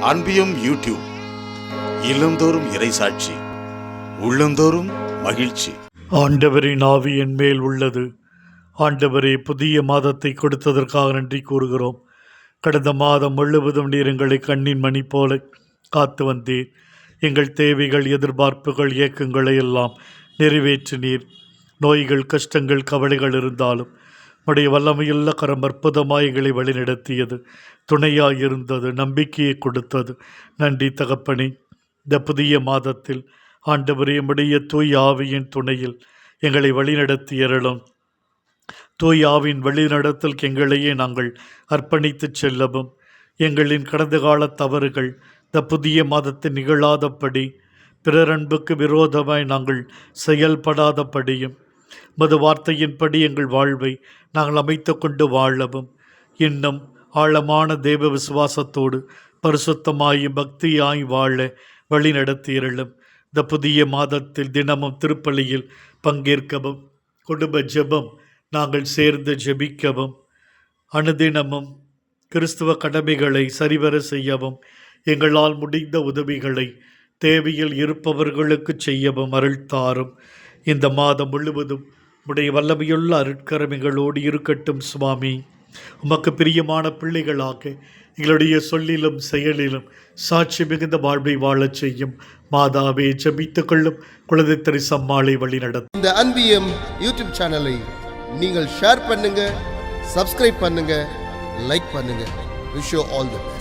அன்பியும் YouTube இல்லந்தோறும் இறைசாட்சி உள்ளந்தோறும் மகிழ்ச்சி. ஆண்டவரின் ஆவி என் மேல் உள்ளது. ஆண்டவரே புதிய மாதத்தை கொடுத்ததற்காக நன்றி கூறுகிறோம். கடந்த மாதம் முழுவதும் நீர் எங்களை கண்ணின் மணி போல காத்து வந்தீர். எங்கள் தேவைகள் எதிர்பார்ப்புகள் இயக்கங்களை எல்லாம் நிறைவேற்றினீர். நோய்கள் கஷ்டங்கள் கவலைகள் இருந்தாலும் உடைய வல்லமையுள்ள கரம் அற்புதமாய் எங்களை வழிநடத்தியது. துணையாக இருந்தது நம்பிக்கையை கொடுத்தது. நன்றி தகப்பனி. இந்த புதிய மாதத்தில் ஆண்டவரே தூய் ஆவியின் துணையில் எங்களை வழிநடத்தியறலும் தூய் ஆவின் வழிநடத்தல் எங்களையே நாங்கள் அர்ப்பணித்துச் செல்லவும். எங்களின் கடந்த கால தவறுகள் இந்த புதிய மாதத்தில் நிகழாதபடி பிறரன்புக்கு விரோதமாய் நாங்கள் செயல்படாதபடியும் மது வார்த்தையின்படி எங்கள் வாழ்வை நாங்கள் அமைத்து கொண்டு வாழவும். இன்னும் ஆழமான தேவ விசுவாசத்தோடு பரிசுத்தமாயும் பக்தியாய் வாழ வழி நடத்தியிருளும். இந்த புதிய மாதத்தில் தினமும் திருப்பலியில் பங்கேற்கவும் குடும்ப ஜெபம் நாங்கள் சேர்ந்து ஜெபிக்கவும் அனுதினமும் கிறிஸ்துவ கடமைகளை சரிவர செய்யவும் எங்களால் முடிந்த உதவிகளை தேவையில் இருப்பவர்களுக்கு செய்யவும் அருள்தாரும் இந்த மாதம் முழுவதும் உடைய வல்லமையுள்ள அருட்கரமைகளோடு இருக்கட்டும் சுவாமி. உமக்கு பிரியமான பிள்ளைகளாக எங்களுடைய சொல்லிலும் செயலிலும் சாட்சி மிகுந்த வாழ்வை வாழச் செய்யும் மாதாவே ஜெபித்துக் கொள்ளும் குழந்தை திரைசம்மாளை வழி நடத்தும். இந்த அன்பியம் யூடியூப் சேனலை நீங்கள் ஷேர் பண்ணுங்க சப்ஸ்கிரைப் பண்ணுங்க லைக் பண்ணுங்க. Wish all the best